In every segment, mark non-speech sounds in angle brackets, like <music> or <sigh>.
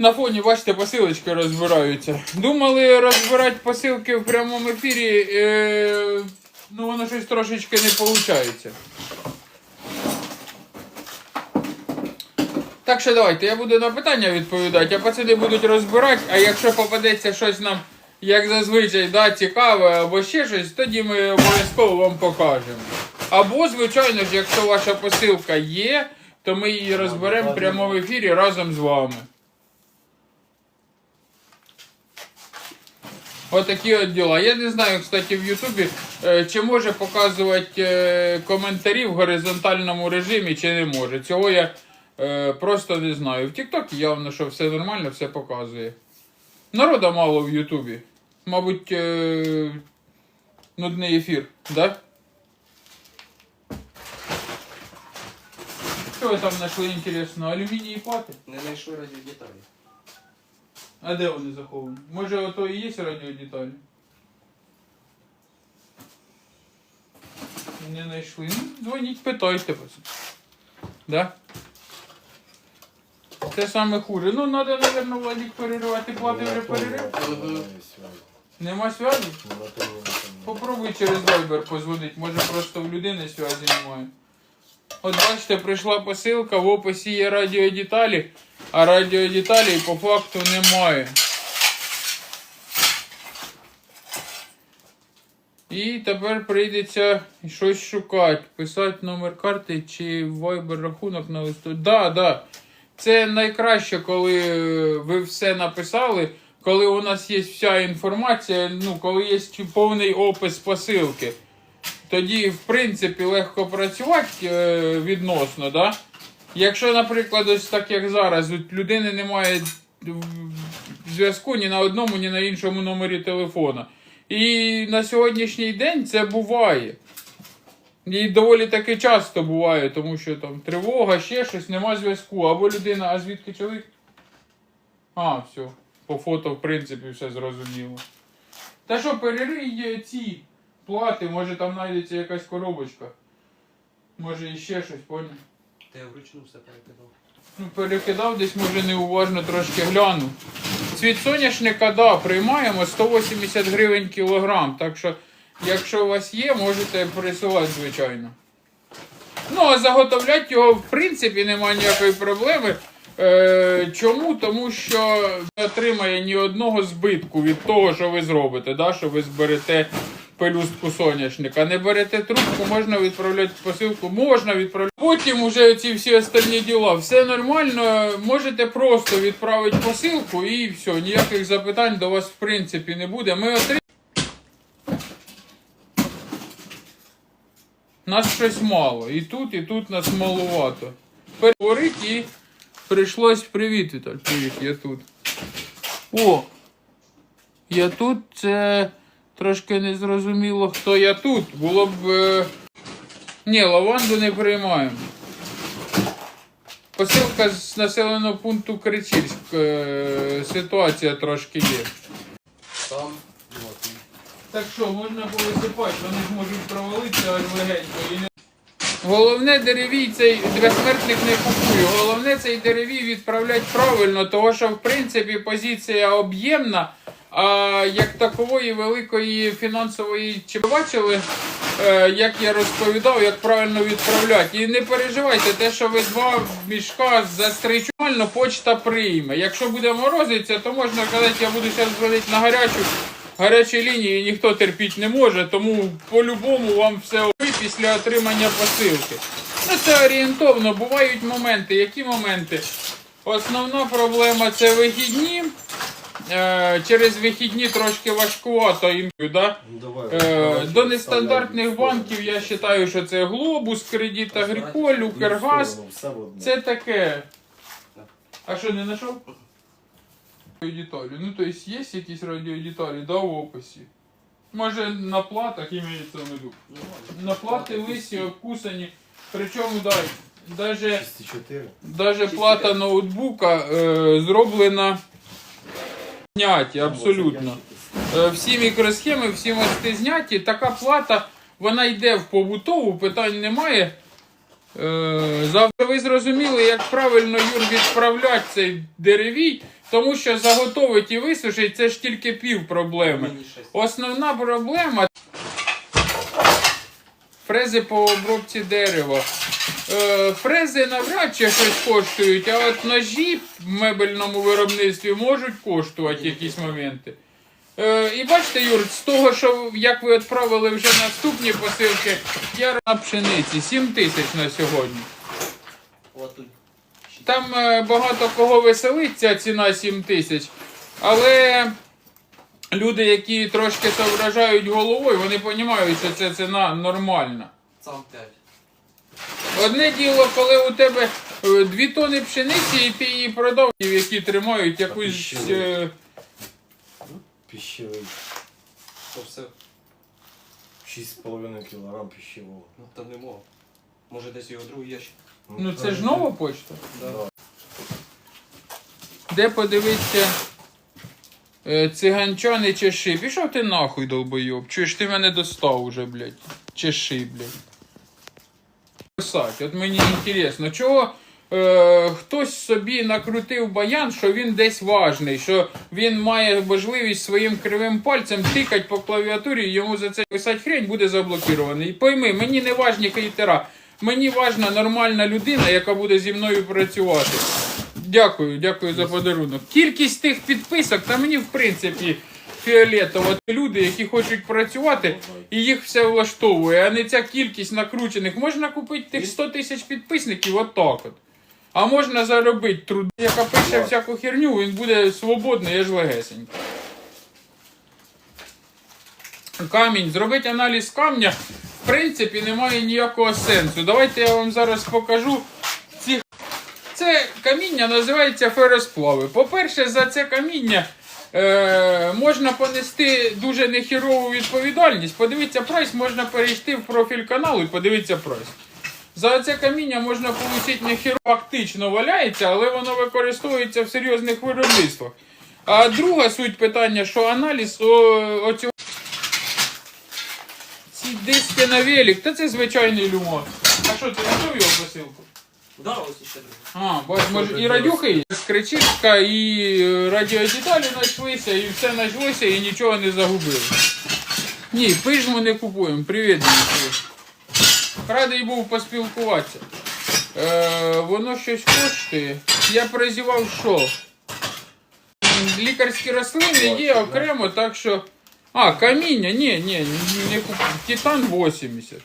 На фоні, бачите, посилочки розбираються. Думали розбирати посилки в прямому ефірі, е, ну воно щось трошечки не виходить. Так що давайте, я буду на питання відповідати, а пацани будуть розбирати, а якщо попадеться щось нам, як зазвичай, да, цікаве або ще щось, тоді ми обов'язково вам покажемо. Або, звичайно ж, якщо ваша посилка є, то ми її розберемо в прямому ефірі разом з вами. Отакі от діла. Я не знаю, кстати, в Ютубі, е, чи може показувати е, коментарі в горизонтальному режимі, чи не може. Цього я е, просто не знаю. В Тіктокі явно, що все нормально, все показує. Народа мало в Ютубі. Мабуть, нудний ефір, да? Що ви там знайшли інтересно? Алюміній плати? Не знайшов разів деталі. А де вони заховані? Може ото і є радіодеталі? Не знайшли. Ну, дзвоніть, питайте. пацан. Да? Це саме хуже. Ну, треба, мабуть, Владик переривати плати вже перерив. Нема зв'язку? Попробуй через Viber позвонити, може просто в людини зв'язі немає. От бачите, прийшла посилка, в описі є радіодеталі, а радіодеталей по факту немає. І тепер прийдеться щось шукати, писати номер карти чи Viber рахунок на листу. Да, да. Це найкраще, коли е, ви все написали, коли у нас є вся інформація, ну, коли є повний опис посилки. Тоді, в принципі, легко працювати е, відносно, да? Якщо, наприклад, ось так як зараз, от людини немає зв'язку ні на одному, ні на іншому номері телефона. І на сьогоднішній день це буває. І доволі таки часто буває, тому що там тривога, ще щось, нема зв'язку. Або людина, а звідки чоловік? А, все. По фото, в принципі, все зрозуміло. Та що, перерий ці плати, може там знайдеться якась коробочка. Може іще щось, поняв? Та я вручну все перекидав. Ну, перекидав десь, може, неуважно трошки гляну. Цвіт соняшника, да, приймаємо 180 гривень кілограм. Так що, якщо у вас є, можете присилати, звичайно. Ну, а заготовляти його, в принципі, немає ніякої проблеми. Е, чому? Тому що не отримає ні одного збитку від того, що ви зробите, да? що ви зберете пелюстку соняшника. Не берете трубку, можна відправляти посилку, можна відправляти. Потім уже ці всі остальні діла. Все нормально, можете просто відправити посилку і все, ніяких запитань до вас в принципі не буде. Ми отримаємо. Нас щось мало. І тут, і тут нас маловато. Переговорить і прийшлось привіт, Віталь. Привіт, я тут. О! Я тут це трошки незрозуміло, хто я тут. Було б. Е... Ні, лаванду не приймаємо. Посилка з населеного пункту Кричільськ. Е... Ситуація трошки є. Там, от. Так що, можна повисипати, вони ж можуть провалитися аж легенько. Не... Головне деревій цей безсмертник не купую. Головне цей деревій відправляти правильно, тому що в принципі позиція об'ємна, а як такової великої фінансової чи бачили, е, як я розповідав, як правильно відправляти. І не переживайте, те, що ви два мішка застричу, почта прийме. Якщо буде морозиться, то можна казати, я буду зараз дзвонити на гарячу. Гарячі лінії ніхто терпіти не може, тому по-любому вам все ви після отримання посилки. Ну це орієнтовно, бувають моменти. Які моменти? Основна проблема це вихідні. Е, через вихідні трошки важкувато їм. Да? Е, до нестандартних банків я вважаю, що це Глобус, Кредит Агриколь, Укргаз. Це таке. А що, не знайшов? Радіодеталі. Ну, то есть є якісь радіодеталі, да, в описі. Може на платах імеється в виду. На плати лисі обкусані. Причому дай, даже, 64. даже плата ноутбука е, зроблена зняті, абсолютно. Е, всі мікросхеми, всі мости зняті. Така плата, вона йде в побутову, питань немає. Е, завтра ви зрозуміли, як правильно Юр відправляти цей деревій. Тому що заготовить і висушить це ж тільки пів проблеми. Основна проблема фрези по обробці дерева. Е, фрези навряд чи щось коштують, а от ножі в мебельному виробництві можуть коштувати якісь моменти. Е, і бачите, Юр, з того, що як ви відправили вже наступні посилки, я на пшениці 7 тисяч на сьогодні. Там е, багато кого веселить ця ціна 7 тисяч, але люди, які трошки соображають головою, вони розуміють, що ця ціна нормальна. Сам 5. Одне діло, коли у тебе е, дві тони пшениці, і ти її продав, які тримають якусь. е, Пищевий. То все. 6,5 кг пищевого. Ну там не мого. Може десь його другий ящик. Ну це ж нова почта. Да. Да. Де подивитися е, циганчани чеши. Пішов ти нахуй, долбойоб. Чуєш, ти мене достав уже, блядь. Чеши, блядь. Писать, от мені інтересно, чого е, хтось собі накрутив баян, що він десь важний, що він має можливість своїм кривим пальцем тикати по клавіатурі, йому за це писати хрень буде заблокірований. Пойми, мені не важні хейтера. Мені важна нормальна людина, яка буде зі мною працювати. Дякую, дякую за подарунок. Кількість тих підписок, та мені в принципі фіолетово. Люди, які хочуть працювати, і їх все влаштовує, а не ця кількість накручених. Можна купити тих 100 тисяч підписників отак от. А можна заробити труд, яка пише всяку херню, він буде свободний, я ж легесенький. Камінь. Зробити аналіз камня, в принципі, немає ніякого сенсу. Давайте я вам зараз покажу каміння називається феросплави. По-перше, за це каміння е, можна понести дуже нехірову відповідальність. Подивіться прайс, можна перейти в профіль каналу і подивитися прайс. За це каміння можна отримати нехіро фактично валяється, але воно використовується в серйозних виробництвах. А друга суть питання, що аналіз оцього. Ці диски на велик, та це звичайний люмон. А що, ти знайшов його посилку? Да, ось ще другий. А, бач, може і радюхи є, скричишка, і е, радіодеталі знайшлися, і все знайшлося, і нічого не загубили. Ні, пижму не купуємо. Привіт, Дмитрий. Радий був поспілкуватися. Е, воно щось коштує. Я призівав що? Лікарські рослини є окремо, так що. А, каміння, ні, ні, не купую. Титан 80.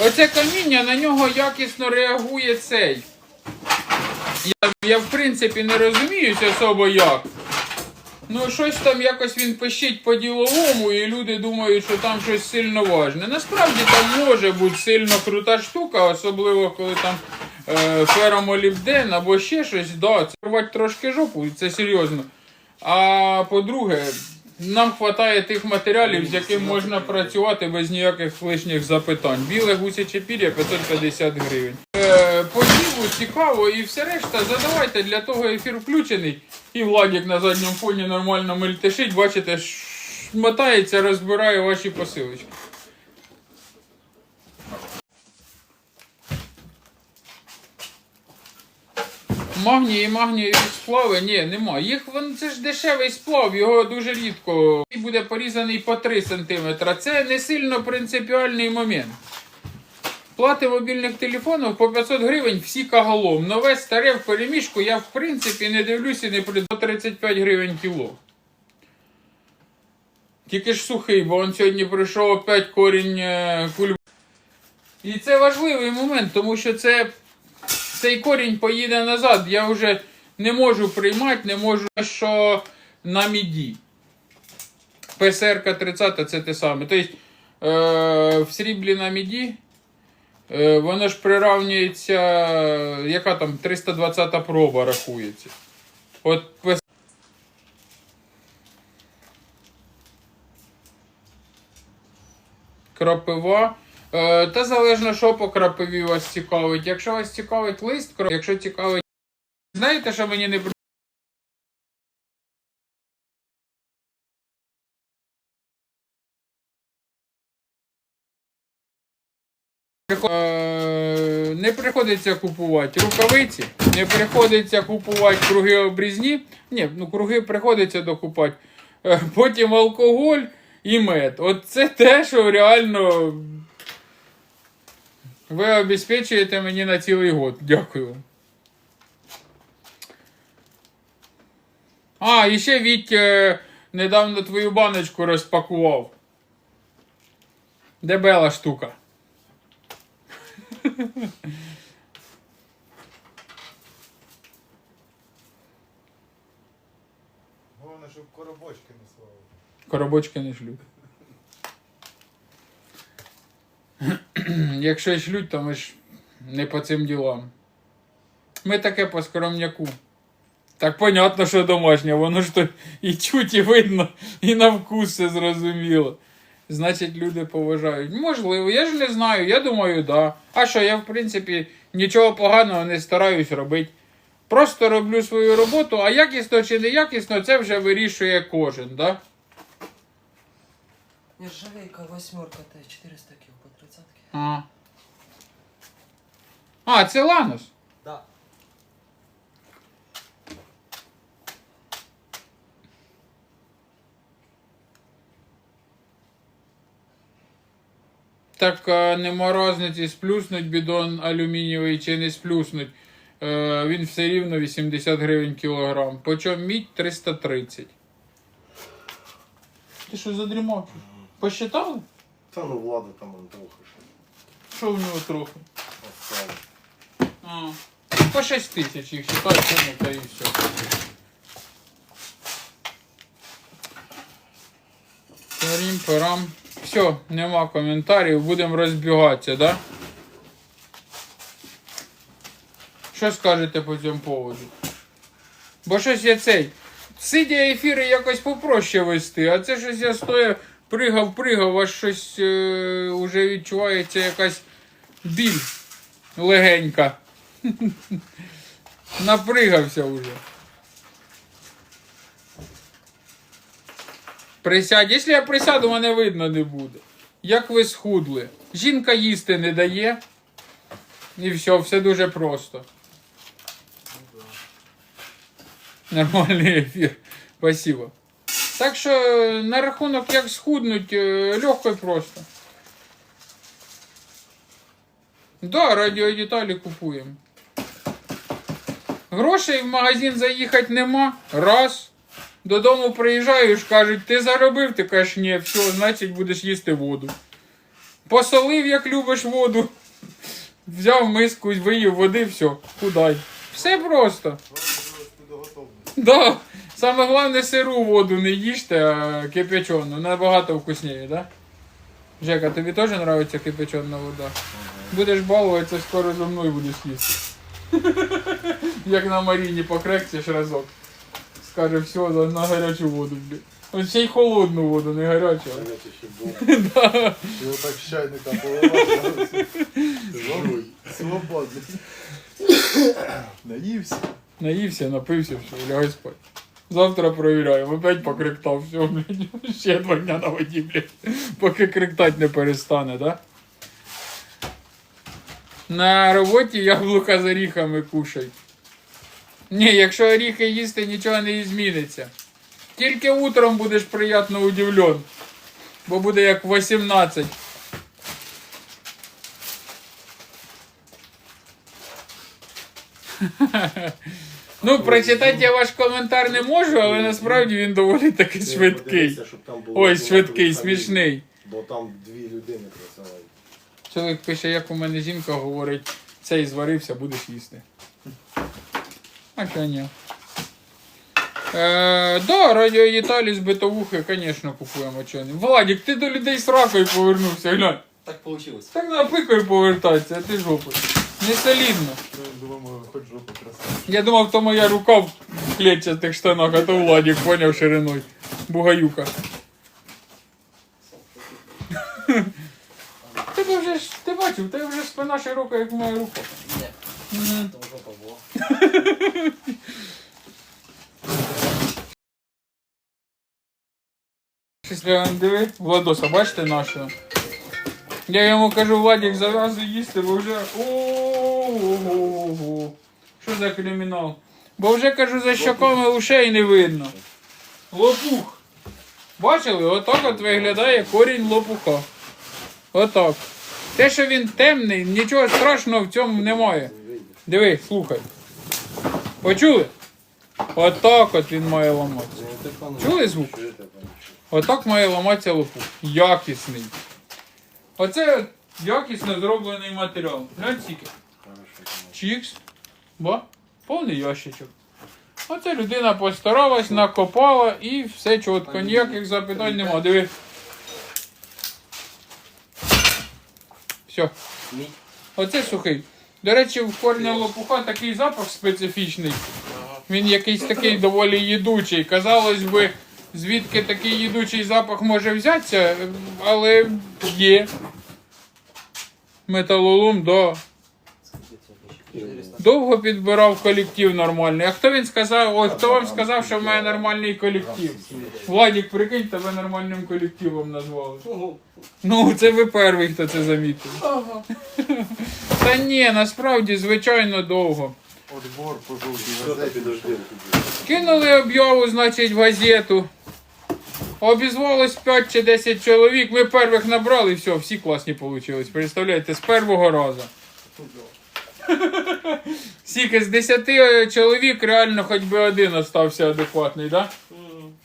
Оце каміння на нього якісно реагує цей. Я, я в принципі не розуміюся особо як. Ну, щось там якось він пищить по-діловому, і люди думають, що там щось сильно важне. Насправді там може бути сильно крута штука, особливо коли там е, феромолібден або ще щось. Да, це рвать трошки жопу, це серйозно. А по-друге, нам вистачає тих матеріалів, з яким можна працювати без ніяких лишніх запитань. Біле гусяче пір'я 550 гривень. Е, по ділу цікаво і все решта задавайте, для того ефір включений. І Владик на задньому фоні нормально мельтешить, бачите, мотається, розбирає ваші посилочки. Магній і магнієві сплави, ні, нема. Їх вон, це ж дешевий сплав, його дуже рідко. І буде порізаний по 3 см. Це не сильно принципіальний момент. Плати мобільних телефонів по 500 гривень всі кагалом. Нове старе в переміжку я в принципі не дивлюся не при до 35 гривень кіло. Тільки ж сухий, бо он сьогодні прийшов опять корінь е, кульб. І це важливий момент, тому що це цей корінь поїде назад. Я вже не можу приймати, не можу, що на міді. ПСРК 30 це те саме. Тобто е, в сріблі на міді е, воно ж приравнюється, яка там 320 проба рахується. От ПС... Крапива. Е, та залежно, що по крапиві вас цікавить. Якщо вас цікавить лист, якщо цікавить. Знаєте, що мені не Е, не приходиться купувати рукавиці, не приходиться купувати круги обрізні. Ні, ну круги приходиться докупати. Е, Потім алкоголь і мед. От це те, що реально ви обезпечуєте мені на цілий год. Дякую. А, і ще Віть е, недавно твою баночку розпакував. Дебела штука. Головне, щоб коробочки не слали. Коробочки не шлють. <clears throat> Якщо й шлють, то ми ж не по цим ділам. Ми таке по скромняку. Так понятно, що домашнє, воно ж то і чуть, і видно, і на вкус все зрозуміло. Значить, люди поважають. Можливо, я ж не знаю, я думаю, да. А що, я, в принципі, нічого поганого не стараюсь робити. Просто роблю свою роботу, а якісно чи не якісно, це вже вирішує кожен, да? Нержавейка восьмерка та 400 кіл по 30 А. А, це Ланос. Да. Так а, нема розниці, сплюснуть бідон алюмінієвий чи не сплюснуть. Е, він все рівно 80 гривень кілограм. Почем мідь 330. Ти що задрімав? Посчитали? Та ну влада там он трохи ще. Що в нього трохи? А, по 6 тисяч їх считай, суму та і все. Тарім, парам. Все, нема коментарів, будемо розбігатися, да? Що скажете по цьому поводу? Бо щось я цей. Сидя ефіри якось попроще вести, а це щось я стоя пригав, пригав, аж щось е, уже відчувається якась біль легенька. <laughs> Напригався уже. Присядь. Якщо я присяду, мене видно не буде. Як ви схудли? Жінка їсти не дає. І все, все дуже просто. Нормальний ефір. Спасибо. Так що на рахунок як схуднуть, е, легко і просто. Да, радіодеталі купуємо. Грошей в магазин заїхати нема. Раз. Додому приїжджаєш, кажуть, ти заробив, ти кажеш, ні, все, значить будеш їсти воду. Посолив, як любиш воду. Взяв миску, виїв води, все, худай. Все просто. Да. Саме головне сиру воду не їжте, а кипячену. Набагато вкусніше, да? Жека, тобі теж подобається кипячена вода? Будеш балуватися, скоро зо мною будеш їсти. Як на Маріні покрекцеш разок. Скаже, все, на гарячу воду, блін. Ось ще й холодну воду, не гарячу. Гаряче ще було. Його так з чайника. Свободний. <coughs> Наївся. Наївся, напився, все, лягай спать. Завтра провіряємо, опять покриктав, все, блядь, <laughs> ще два дня на воді, блядь, поки криктать не перестане, да? На роботі яблука з оріхами кушай. Ні, якщо оріхи їсти, нічого не зміниться. Тільки утром будеш приємно удивлен, бо буде як 18. <laughs> Ну, прочитати я ваш коментар не можу, але насправді він доволі таки швидкий. подивися, щоб там було Ой, швидкий, смішний. Бо там дві людини працювали. Чоловік пише, як у мене жінка говорить, цей зварився, будеш їсти. А ні? Е, да, радіодеталі з битовухи, звісно, купуємо чого. Владік, ти до людей з ракою повернувся, глянь. Так получилось. Так на пикою повертатися, а ти жопою. Не солідно. Я думав, то моя рука в клетчатих штанах, а то Владік поняв шириною. Бугаюка. Тебе вже ж, ти бачив, тебе вже спина широка, як моя рука. Ні. Щось диви, Владоса, бачите нашого? Я йому кажу, Владик, зав'язуй їсти, бо вже. Ого. Що за кримінал? Бо вже кажу, за щоками ушей не видно. Лопух. Бачили? Отак от виглядає корінь лопуха. Отак. Те, що він темний, нічого страшного в цьому немає. Диви, слухай. Почули? Отак от він має ламатися. Чули звук? Отак має ламатися лопух. Якісний. Оце якісно зроблений матеріал. Глянь скільки. Чікс. Ба. Повний ящичок. Оце людина постаралась, накопала і все чітко. Ніяких запитань нема. Диви. Все. Оце сухий. До речі, в корня лопуха такий запах специфічний. Він якийсь такий доволі їдучий. Казалось би, звідки такий їдучий запах може взятися, але є. Металолом, да. 400. Довго підбирав колектив нормальний. А хто він сказав? Ой, хто вам сказав, що в мене нормальний колектив? Владік, прикинь, тебе нормальним колективом назвали. Ну, це ви перший, хто це замітив. Та ні, насправді, звичайно, довго. Кинули об'яву, значить, в газету. Обізвалось 5 чи 10 чоловік. Ми перших набрали, і все, всі класні вийшли. Представляєте, з першого разу. Скільки з 10 чоловік реально хоч би один остався адекватний, да?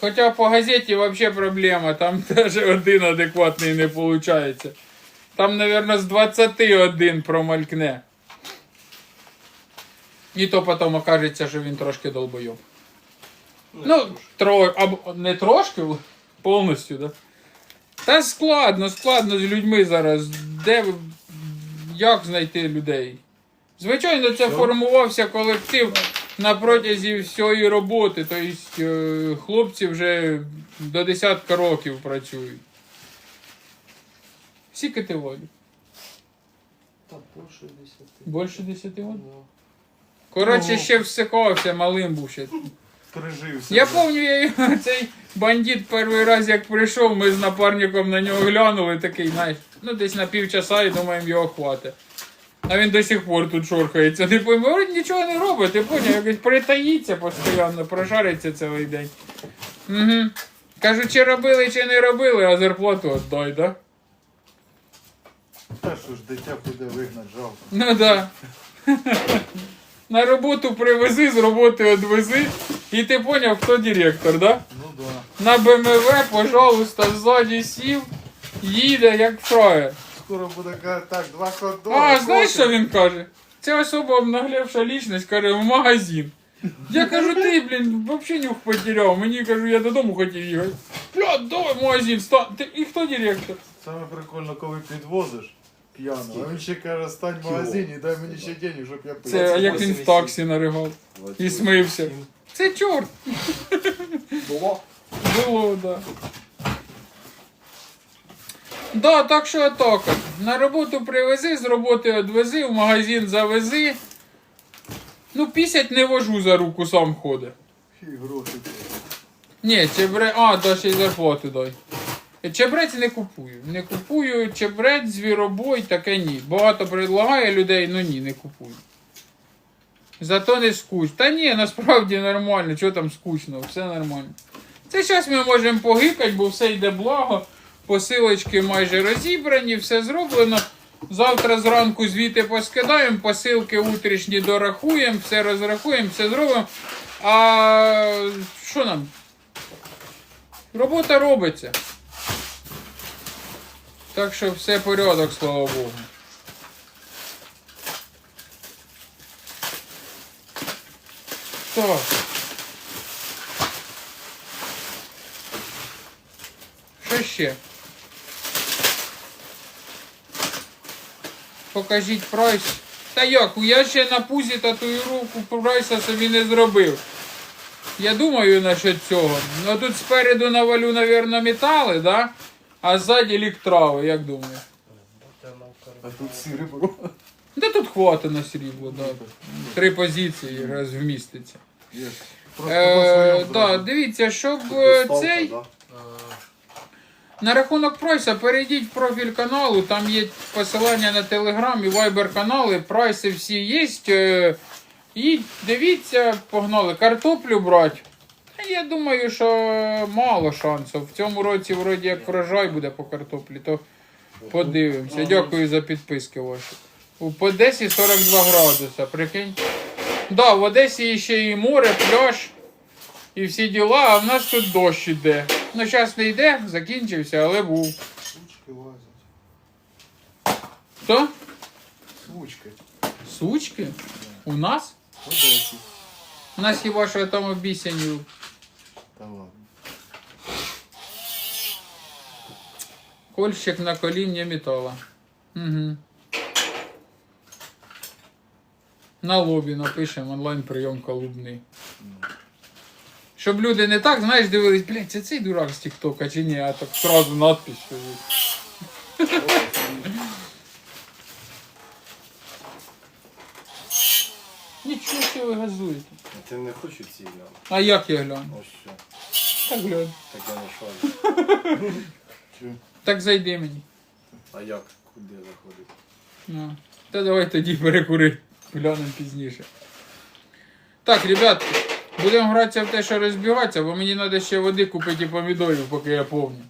Хоча по газеті взагалі проблема, там <laughs> теж один адекватний не виходить. Там, мабуть, з 21 промалькне. І то потім окажеться, що він трошки долбойоб. Ну, тро... або не трошки, повністю, да? Та складно, складно з людьми зараз. Де як знайти людей? Звичайно, це формувався колектив на протязі всієї роботи. Тобто е, хлопці вже до десятка років працюють. Скільки ти Волі? Та більше 10. Більше 10 років? Ну. Коротше, Ну. ще всикався, малим був ще. Прижився. Я пам'ятаю, я його- <laughs> цей бандит перший раз, як прийшов, ми з напарником на нього глянули, такий, знаєш, ну десь на півчаса і думаємо, його хватить. А він до сих пор тут шорхається. Не пойму, нічого не робить, ти поняв, якось притаїться постійно, прожариться цілий день. Угу. Кажу, чи робили, чи не робили, а зарплату віддай, да? Та що ж дитя піде вигнати, жалко. Ну да. <laughs> На роботу привези, з роботи одвези. І ти поняв, хто директор, да? Ну да. На БМВ, пожалуйста, ззаді сів, їде як фраєр. Скоро буде казати, так, два ходори. А, знаєш, що він каже? Ця особа обнаглевша лічність каже, в магазин. Я кажу, ти, блін, взагалі нюх потеряв. Мені кажу, я додому хотів їхати. Бля, давай в магазин, стань. Ти, і хто директор? Саме прикольно, коли підвозиш п'яно. А він ще каже, стань в магазині, дай мені ще денег, щоб я пив. Це як він в таксі наригав і смився. Це чорт. Було? Було, да. Да, так що так. На роботу привези, з роботи одвези, в магазин завези. Ну, пісять не вожу за руку, сам ходить. Фі, гроші. Ні, чебре. А, да ще й зарплату дай. Чебрець не купую. Не купую чебрець, звіробой, таке ні. Багато предлагає людей, ну ні, не купую. Зато не скучно. Та ні, насправді нормально, що там скучно, все нормально. Це зараз ми можемо погикати, бо все йде благо. Посилочки майже розібрані, все зроблено. Завтра зранку звіти поскидаємо, посилки утрішні дорахуємо, все розрахуємо, все зробимо. А що нам? Робота робиться. Так що все порядок, слава Богу. Так. Що ще? Покажіть прайс. Та як, я ще на пузі татуїровку прайса собі не зробив. Я думаю насчет цього. Ну тут спереду навалю, навірно, метали, да? А ззаді ліктрави, як думаю. А тут срібло. Да тут хватить на срібло, да. Три позиції раз вміститься. Є. Просто по Е, своєму да, дивіться, щоб е, цей. На рахунок прайса перейдіть в профіль каналу, там є посилання на телеграм і вайбер канали, прайси всі є. Е, І дивіться, погнали картоплю брати. Я думаю, що мало шансів. В цьому році вроді як врожай буде по картоплі, то подивимося. Дякую за підписки ваші. У по Одесі 42 градуса, прикинь. Да, в Одесі ще і море, пляж і всі діла, а в нас тут дощ іде. Ну, зараз не йде, закінчився, але був. Сучки лазять. Хто? Сучки. Сучки? У нас? В Одесі. У нас хіба що там обіцяні. Та ладно. Кольщик на коління металла. Угу. На лобі напишемо онлайн прийом колубний. Щоб люди не так, знаєш, дивились, блядь, це цей дурак з Тіктока чи ні, а так сразу надпись. Нічого ви газуєте. Ти не хочу ці гляну. А як я гляну? Ось що. Так. Так я не шарю. <laughs> Так зайди мені. А як? Куди заходити? Ну, та давай тоді перекури. Глянемо пізніше. Так, ребятки, будемо гратися в те, що розбігатися, бо мені треба ще води купити і помідорів, поки я повню.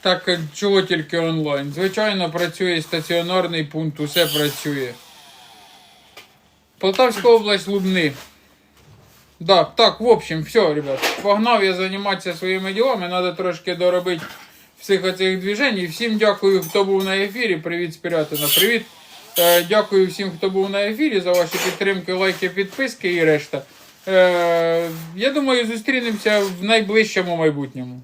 Так, чого тільки онлайн? Звичайно, працює стаціонарний пункт, усе працює. Полтавська область Лубни. Да, так, в общем, все, ребят. Погнав я займатися своїми ділами, треба трошки доробити всіх оцих движень. Всім дякую, хто був на ефірі. Привіт, Спірятина, привіт. Е, дякую всім, хто був на ефірі, за ваші підтримки, лайки, підписки і решта. Е, я думаю, зустрінемося в найближчому майбутньому.